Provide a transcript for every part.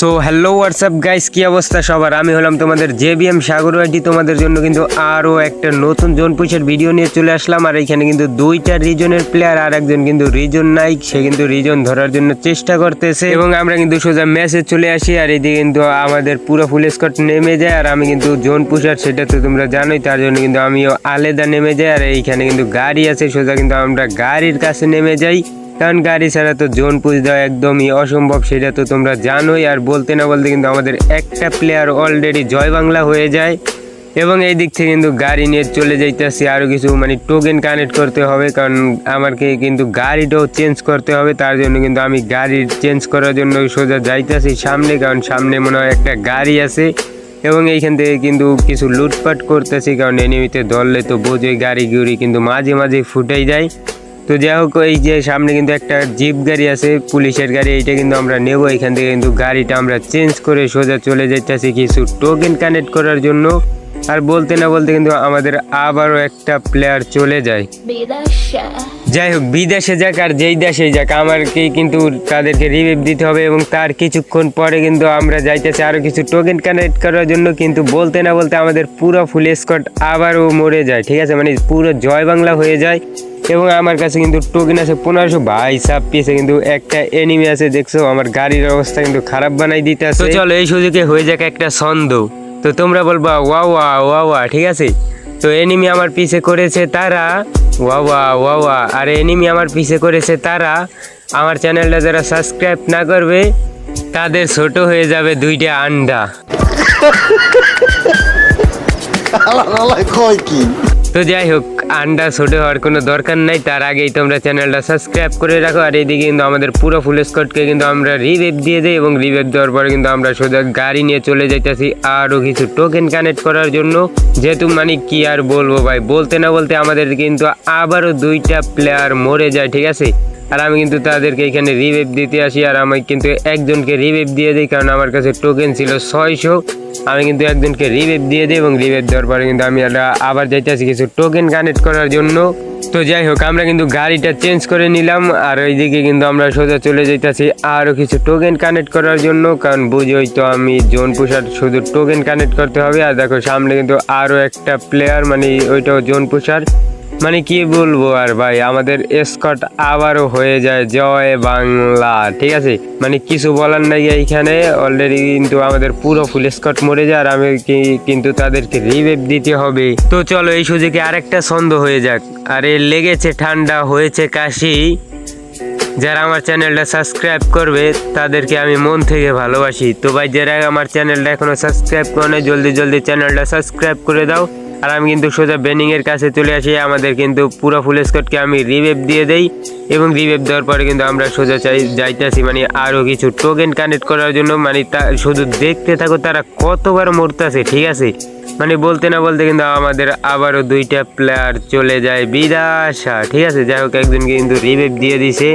So hello WhatsApp guys কি অবস্থা সবার? আমি হলাম তোমাদের জে জেবিএম সাগর আইটি তোমাদের জন্য কিন্তু আরও একটা নতুন জোন পুষের ভিডিও নিয়ে চলে আসলাম। আর এখানে কিন্তু দুইটা রিজনের প্লেয়ার আর একজন কিন্তু রিজন নাই সে কিন্তু রিজন ধরার জন্য চেষ্টা করতেছে। এবং আমরা কিন্তু সোজা ম্যাচে চলে আসি, আর এদিকে কিন্তু আমাদের পুরো ফুল স্কট নেমে যায়, আর আমি কিন্তু জোন পুষার সেটা তো তোমরা জানোই, তার জন্য কিন্তু আমিও আলাদা নেমে যাই। আর এইখানে কিন্তু গাড়ি আছে, সোজা কিন্তু আমরা গাড়ির কাছে নেমে যাই। কারণ গাড়ি ছাড়া তো জোন পুজ দেওয়া একদমই অসম্ভব, সেটা তো তোমরা জানোই। আর বলতে না বলতে কিন্তু আমাদের একটা প্লেয়ার অলরেডি জয় বাংলা হয়ে যায়। এবং এই দিক থেকে কিন্তু গাড়ি নিয়ে চলে যাইতেছি আরও কিছু মানে টোকেন কানেক্ট করতে হবে, কারণ আমাকে কিন্তু গাড়িটাও চেঞ্জ করতে হবে, তার জন্য কিন্তু আমি গাড়ি চেঞ্জ করার জন্য সোজা যাইতেছি সামনে, কারণ সামনে মনে হয় একটা গাড়ি আছে। এবং এইখান থেকে কিন্তু কিছু লুটপাট করতেছি, কারণ এনিমিতে ধরলে তো বোঝোই গাড়ি গুড়ি কিন্তু মাঝে মাঝে ফুটেই যায়। তো যাই হোক এই যে সামনে কিন্তু একটা জিপ গাড়ি আছে পুলিশের গাড়ি এইটা কিন্তু আমরা নেব। এখান থেকে কিন্তু গাড়িটা আমরা চেঞ্জ করে সোজা চলে যাইতেছি কিছু টোকেন কানেক্ট করার জন্য। আর বলতে না বলতে কিন্তু আমাদের আবারও একটা প্লেয়ার চলে যায়। যাই হোক বিদেশে যাক আর যেই দেশে যাক আমাকে কিন্তু তাদেরকে রিভিভ দিতে হবে এবং তার কিছুক্ষণ পরে কিন্তু আমরা যাইতেছি আরও কিছু টোকেন কানেক্ট করার জন্য। কিন্তু বলতে না বলতে আমাদের পুরো ফুল স্কট আবারও মরে যায় ঠিক আছে? মানে পুরো জয় বাংলা হয়ে যায়। এবং আমার কাছে কিন্তু টোকেন আছে পনেরোশো ভাই সাপ পিসে কিন্তু একটা এনিমি আছে দেখছ? আমার গাড়ির অবস্থা কিন্তু খারাপ বানাই দিতে আছে চলো এই সুযোগে হয়ে যাক একটা ছন্দ। তো তোমরা বলবা ওয়া ওয়া ওয়া ওয়া ঠিক আছে? তো এনিমি আমার পিছে করেছে তারা। ওয়া ওয়া ওয়া ওয়া আর এনিমি আমার পিছে করেছে তারা। আমার চ্যানেলটা যারা সাবস্ক্রাইব না করবে তাদের ছোট হয়ে যাবে দুইটা আন্ডা। তো যাই হোক আন্ডা ছোট হওয়ার কোনো দরকার নাই। তার আগেই তোমরা চ্যানেলটা সাবস্ক্রাইব করে রাখো। আর এইদিকে কিন্তু আমাদের পুরো ফুল স্কটকে কিন্তু আমরা রিভেপ দিয়ে দিই এবং রিভেপ দেওয়ার পরে কিন্তু আমরা সোজা গাড়ি নিয়ে চলে যাইতেছি আরও কিছু টোকেন কানেক্ট করার জন্য। যেহেতু মানে কি আর বলব ভাই, বলতে না বলতে আমাদের কিন্তু আবারও দুইটা প্লেয়ার মরে যায়, ঠিক আছে? আর আমি কিন্তু তাদেরকে এখানে রিভেভ দিতে আসি, আর আমি কিন্তু একজনকে রিভেভ দিয়ে দিই, কারণ আমার কাছে টোকেন ছিল ছয়শো। আমি কিন্তু একজনকে রিভেভ দিয়ে দিই এবং রিভেভ দেওয়ার পরে কিন্তু আমি আবার যাইতেছি কিছু টোকেন কানেক্ট করার জন্য। তো যাই হোক, আমরা কিন্তু গাড়িটা চেঞ্জ করে নিলাম, আর ওইদিকে কিন্তু আমরা সোজা চলে যাইতেছি আরও কিছু টোকেন কানেক্ট করার জন্য, কারণ বুঝোই তো আমি জোন পুষার শুধু টোকেন কানেক্ট করতে হবে। আর দেখো, সামনে কিন্তু আরও একটা প্লেয়ার মানে ওইটাও জোন পুষার মানে কি বলব আর ভাই, আমাদের স্কট আবারও হয়ে যায় জয় বাংলা, ঠিক আছে? মানে কিছু বলার নাই এইখানে অলরেডি কিন্তু আমাদের পুরো ফুল স্কট মরে যায় আর আমি কিন্তু তাদেরকে রিভেভ দিতে হবে। তো চলো এই সুযোগে আরেকটা ছন্দ হয়ে যাক। আরে লেগেছে ঠান্ডা, হয়েছে কাশি। যারা আমার চ্যানেলটা সাবস্ক্রাইব করবে, তাদেরকে আমি মন থেকে ভালোবাসি। তো ভাই, যারা আমার চ্যানেলটা এখনও সাবস্ক্রাইব করে জলদি জলদি চ্যানেলটা সাবস্ক্রাইব করে দাও। আর আমি কিন্তু সোজা বেনিং এর কাছে চলে আসি। আমাদের কিন্তু পুরো ফুল স্কটকে আমি রিভেভ দিয়ে দেই এবং রিভেভ দেওয়ার পরে কিন্তু আমরা সোজা চাই, যাইতেছি। মানে আরও কিছু টোকেন কানেক্ট করার জন্য। মানে তা শুধু দেখতে থাকো, তারা কতবার মরতেছে, ঠিক আছে? মানে বলতে না বলতে কিন্তু আমাদের আবারও দুইটা প্লেয়ার চলে যায়। বিদাশা ঠিক আছে? যাই হোক একজনকে কিন্তু রিভেভ দিয়ে দিছে।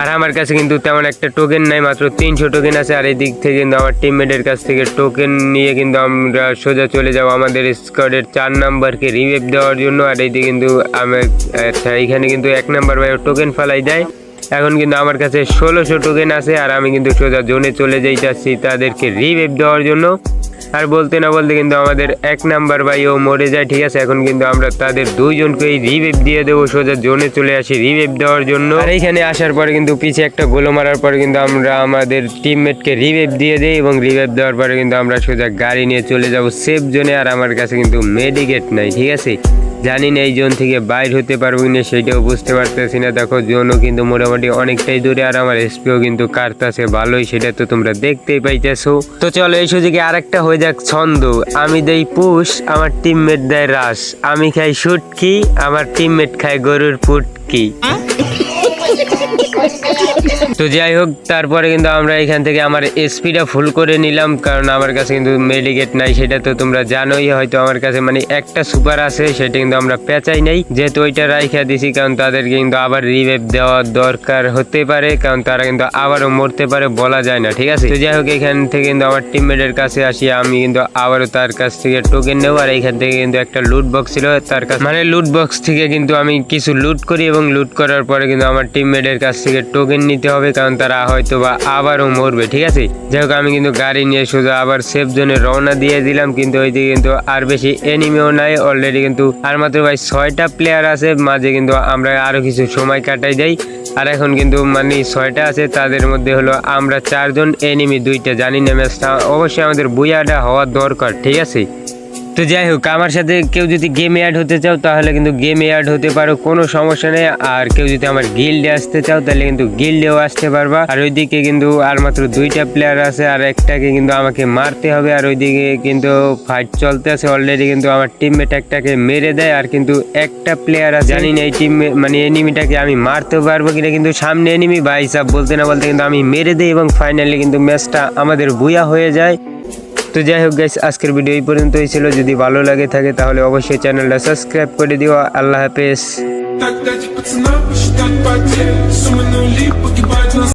আর আমার কাছে কিন্তু তেমন একটা টোকেন নাই, মাত্র তিনশো টোকেন আছে। আর এই দিক থেকে কিন্তু আমার টিমমেটের কাছ থেকে টোকেন নিয়ে কিন্তু আমরা সোজা চলে যাব আমাদের স্কোয়াডের চার নাম্বারকে রিভেভ দেওয়ার জন্য। আর এইদিকে কিন্তু আমার আচ্ছা এখানে কিন্তু এক নাম্বার ভাই টোকেন ফেলাই দেয়। এখন কিন্তু আমার কাছে ষোলোশো টোকেন আছে আর আমি কিন্তু সোজা জোনে চলে যাইতেছি তাদেরকে রিভেভ দেওয়ার জন্য। আর বলতে না বলতে কিন্তু আমাদের এক নাম্বার ভাই ও মরে যায়, ঠিক আছে? এখন কিন্তু আমরা তাদের দুইজনকেই রিভেভ দিয়ে দেবো, সোজা জোনে চলে আসি রিভেভ দেওয়ার জন্য। আর এইখানে আসার পরে কিন্তু পিছে একটা গোলো মারার পরে কিন্তু আমরা আমাদের টিমমেটকে রিভেভ দিয়ে দিই এবং রিভেভ দেওয়ার পরে কিন্তু আমরা সোজা গাড়ি নিয়ে চলে যাব সেফ জোনে আর আমার কাছে কিন্তু মেডিকেট নাই, ঠিক আছে? জানি না এই জোন থেকে বাইর হতে পারব কিনা সেটাও বুঝতে পারতেছি না। দেখো, জোনও কিন্তু মোটামুটি অনেকটাই দূরে, আর আমার এসপিও কিন্তু কাটতেছে ভালোই, সেটা তো তোমরা দেখতেই পাইতেছো। তো চলো, এই সুযোগে আরেকটা হয়ে যাক ছন্দ আমি দেই পুষ, আমার টিমমেট দেয় রাস। আমি খাই শুটকি, আমার টিমমেট খায় গরুর পুটকি। তো যাই হোক, তারপরে কিন্তু আমরা এখান থেকে আমার এসপিটা ফুল করে নিলাম, কারণ আমার কাছে কিন্তু মেডিকেট নাই, সেটা তো তোমরা জানোই, হয়তো আমার কাছে মানে একটা সুপার আছে, সেটা কিন্তু আমরা পেঁচাই নাই। যেহেতু ওইটা রাইখা দিছি, কারণ তাদেরকে কিন্তু আবার রিভেভ দেওয়া দরকার হতে পারে, কারণ তারা কিন্তু আবারও মরতে পারে বলা যায় না, ঠিক আছে? তো যাই হোক, এখান থেকে কিন্তু আমার টিমমেটের কাছে আসি, আমি কিন্তু আবারও তার কাছ থেকে টোকেন নেব, আর এখান থেকে কিন্তু একটা লুট বক্স ছিল, তার কাছে মানে লুট বক্স থেকে কিন্তু আমি কিছু লুট করি, এবং লুট করার পরে কিন্তু আমার টিমমেটের কাছ থেকে টোকেন নিতে হবে, কারণ তারা হয়তো বা আবারও মরবে, ঠিক আছে? যাই হোক, আমি কিন্তু গাড়ি নিয়ে সোজা আবার সেফ জোনে রওনা দিয়ে দিলাম, কিন্তু ওইদিকে কিন্তু আর বেশি এনিমেও নাই অলরেডি কিন্তু আর মাত্র ভাই ছয়টা প্লেয়ার আছে, মাঝে কিন্তু আমরা আরও কিছু সময় কাটাই যাই আর এখন কিন্তু মানে ছয়টা আছে, তাদের মধ্যে হলো আমরা চারজন এনিমি দুইটা, জানি না ম্যাচটা অবশ্যই আমাদের বুয়াটা হওয়া দরকার, ঠিক আছে? তো যাই হোক, আমার সাথে কেউ যদি গেমে অ্যাড হতে চাও, তাহলে কিন্তু গেমে অ্যাড হতে পারো, কোনো সমস্যা নেই। আর কেউ যদি আমার গিল্ডে আসতে চাও, তাহলে কিন্তু গিল্ডেও আসতে পারবা। আর ওইদিকে কিন্তু আর মাত্র দুইটা প্লেয়ার আছে, আর একটাকে কিন্তু আমাকে মারতে হবে। আর ওইদিকে কিন্তু ফাইট চলতে আছে। অলরেডি কিন্তু আমার টিমমেট একটাকে মেরে দেয়। আর কিন্তু একটা প্লেয়ার আছে, জানি না এই টিম মানে এনিমিটাকে আমি মারতে পারব কিনা। কিন্তু সামনে এনিমি ভাই সাহ বলতে না বলতে কিন্তু আমি মেরে দিই এবং ফাইনালি কিন্তু ম্যাচটা আমাদের বুয়া হয়ে যায়। তো যাই হোক গাইস আজকের ভিডিও এই পর্যন্তই ছিল যদি ভালো লাগে থাকে তাহলে অবশ্যই চ্যানেলটা সাবস্ক্রাইব করে দিও আল্লাহ হাফেজ